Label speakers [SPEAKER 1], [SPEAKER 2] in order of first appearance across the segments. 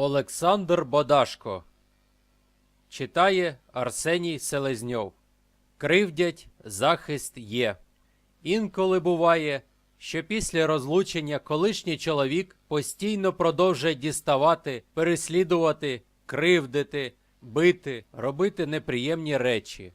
[SPEAKER 1] Олександр Бодашко Читає Арсеній Селезньов Кривдять захист є. Інколи буває, що після розлучення колишній чоловік постійно продовжує діставати, переслідувати, кривдити, бити, робити неприємні речі.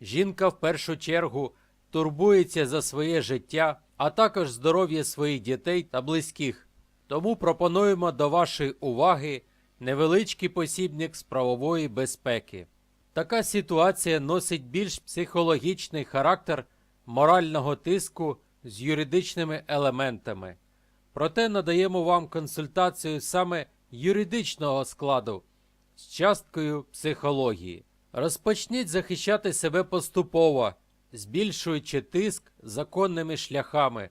[SPEAKER 1] Жінка в першу чергу турбується за своє життя, а також здоров'я своїх дітей та близьких. Тому пропонуємо до вашої уваги невеличкий посібник з правової безпеки. Така ситуація носить більш психологічний характер морального тиску з юридичними елементами. Проте надаємо вам консультацію саме юридичного складу з часткою психології. Розпочніть захищати себе поступово, збільшуючи тиск законними шляхами,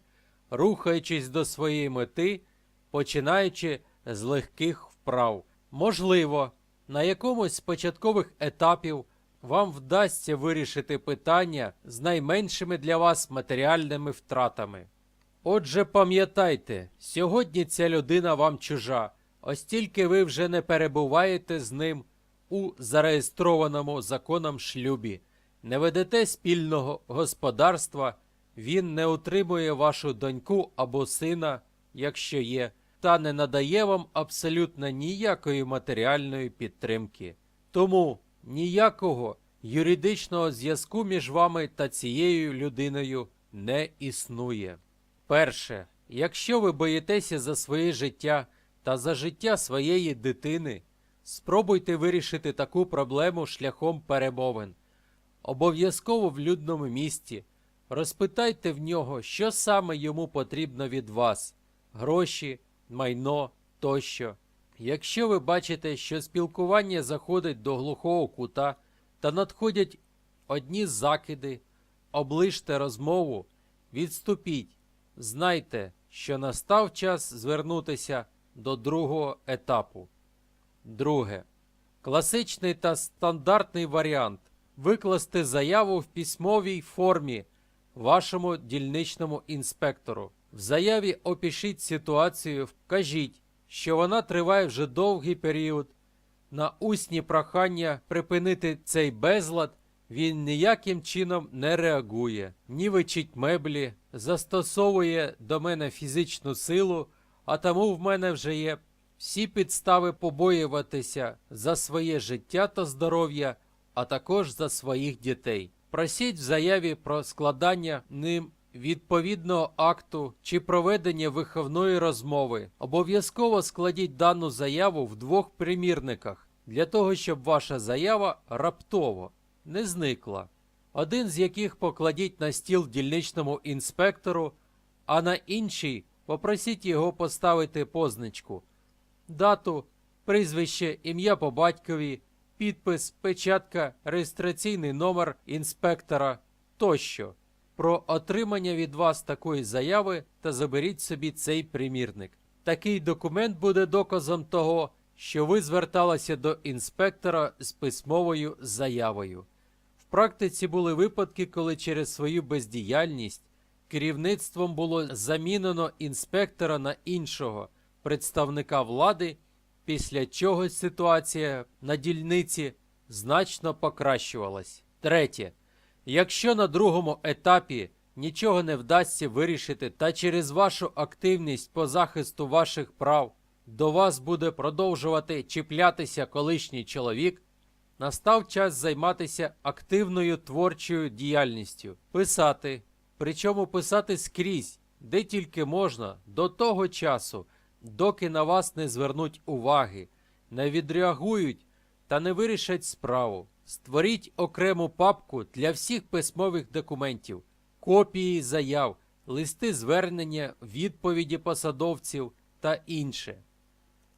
[SPEAKER 1] рухаючись до своєї мети, починаючи з легких вправ. Можливо, на якомусь з початкових етапів вам вдасться вирішити питання з найменшими для вас матеріальними втратами. Отже, пам'ятайте, сьогодні ця людина вам чужа, ось тільки ви вже не перебуваєте з ним у зареєстрованому законом шлюбі, не ведете спільного господарства, він не утримує вашу доньку або сина, якщо є, та не надає вам абсолютно ніякої матеріальної підтримки. Тому ніякого юридичного зв'язку між вами та цією людиною не існує. Перше, якщо ви боїтеся за своє життя та за життя своєї дитини, спробуйте вирішити таку проблему шляхом перемовин. Обов'язково в людному місті. Розпитайте в нього, що саме йому потрібно від вас гроші, майно тощо. Якщо ви бачите, що спілкування заходить до глухого кута та надходять одні закиди, оближте розмову, відступіть, знайте, що настав час звернутися до другого етапу. Друге. Класичний та стандартний варіант викласти заяву в письмовій формі вашому дільничному інспектору. В заяві опишіть ситуацію, вкажіть, що вона триває вже довгий період. На усні прохання припинити цей безлад він ніяким чином не реагує, нівечить меблі, застосовує до мене фізичну силу, а тому в мене вже є всі підстави побоюватися за своє життя та здоров'я, а також за своїх дітей. Просіть в заяві про складання ним відповідного акту чи проведення виховної розмови. Обов'язково складіть дану заяву в двох примірниках для того, щоб ваша заява раптово не зникла. Один з яких покладіть на стіл дільничному інспектору, а на інший попросіть його поставити позначку, дату, прізвище, ім'я по батькові, підпис, печатка, реєстраційний номер інспектора тощо. Про отримання від вас такої заяви та заберіть собі цей примірник. Такий документ буде доказом того, що ви зверталися до інспектора з письмовою заявою. В практиці були випадки, коли через свою бездіяльність керівництвом було замінено інспектора на іншого представника влади, після чого ситуація на дільниці значно покращувалась. Третє. Якщо на другому етапі нічого не вдасться вирішити та через вашу активність по захисту ваших прав до вас буде продовжувати чіплятися колишній чоловік, настав час займатися активною творчою діяльністю, писати, причому писати скрізь, де тільки можна, до того часу, доки на вас не звернуть уваги, не відреагують та не вирішать справу. Створіть окрему папку для всіх письмових документів, копії заяв, листи звернення, відповіді посадовців та інше.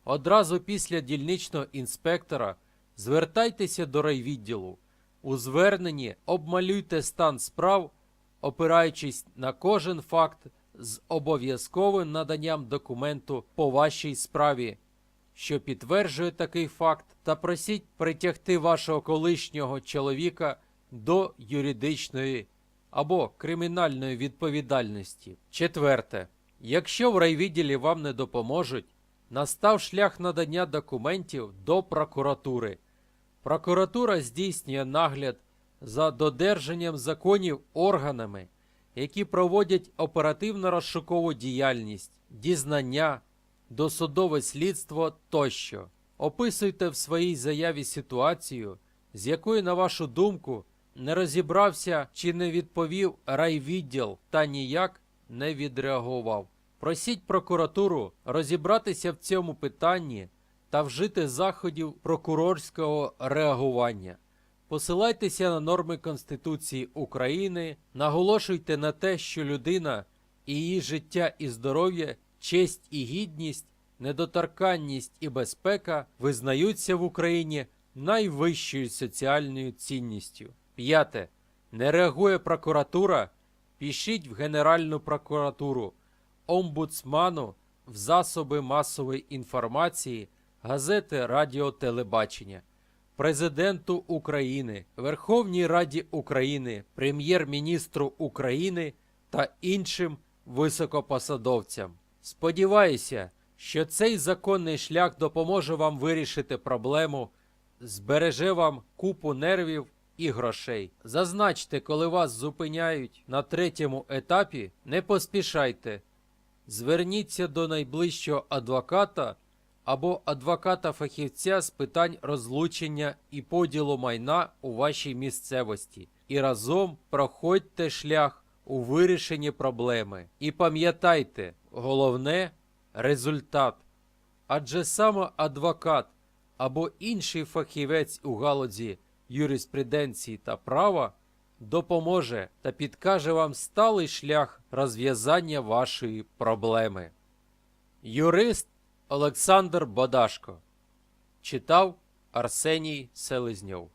[SPEAKER 1] Одразу після дільничного інспектора звертайтеся до райвідділу. У зверненні обмалюйте стан справ, опираючись на кожен факт з обов'язковим наданням документу по вашій справі, що підтверджує такий факт, та просіть притягти вашого колишнього чоловіка до юридичної або кримінальної відповідальності. Четверте. Якщо в райвідділі вам не допоможуть, настав шлях надання документів до прокуратури. Прокуратура здійснює нагляд за додержанням законів органами, які проводять оперативно-розшукову діяльність, дізнання, досудове слідство тощо. Описуйте в своїй заяві ситуацію, з якою, на вашу думку, не розібрався чи не відповів райвідділ та ніяк не відреагував. Просіть прокуратуру розібратися в цьому питанні та вжити заходів прокурорського реагування. Посилайтеся на норми Конституції України, наголошуйте на те, що людина і її життя і здоров'я, честь і гідність, недоторканність і безпека визнаються в Україні найвищою соціальною цінністю. П'яте. Не реагує прокуратура? Пишіть в Генеральну прокуратуру, омбудсману, в засоби масової інформації, газети, радіо, телебачення, Президенту України, Верховній Раді України, Прем'єр-міністру України та іншим високопосадовцям. Сподіваюся, що цей законний шлях допоможе вам вирішити проблему, збереже вам купу нервів і грошей. Зазначте, коли вас зупиняють на третьому етапі, не поспішайте. Зверніться до найближчого адвоката або адвоката-фахівця з питань розлучення і поділу майна у вашій місцевості і разом проходьте шлях у вирішенні проблеми. І пам'ятайте, головне результат. Адже саме адвокат або інший фахівець у галузі юриспруденції та права допоможе та підкаже вам сталий шлях розв'язання вашої проблеми. Юрист Олександр Бодашко читав Арсеній Селезньов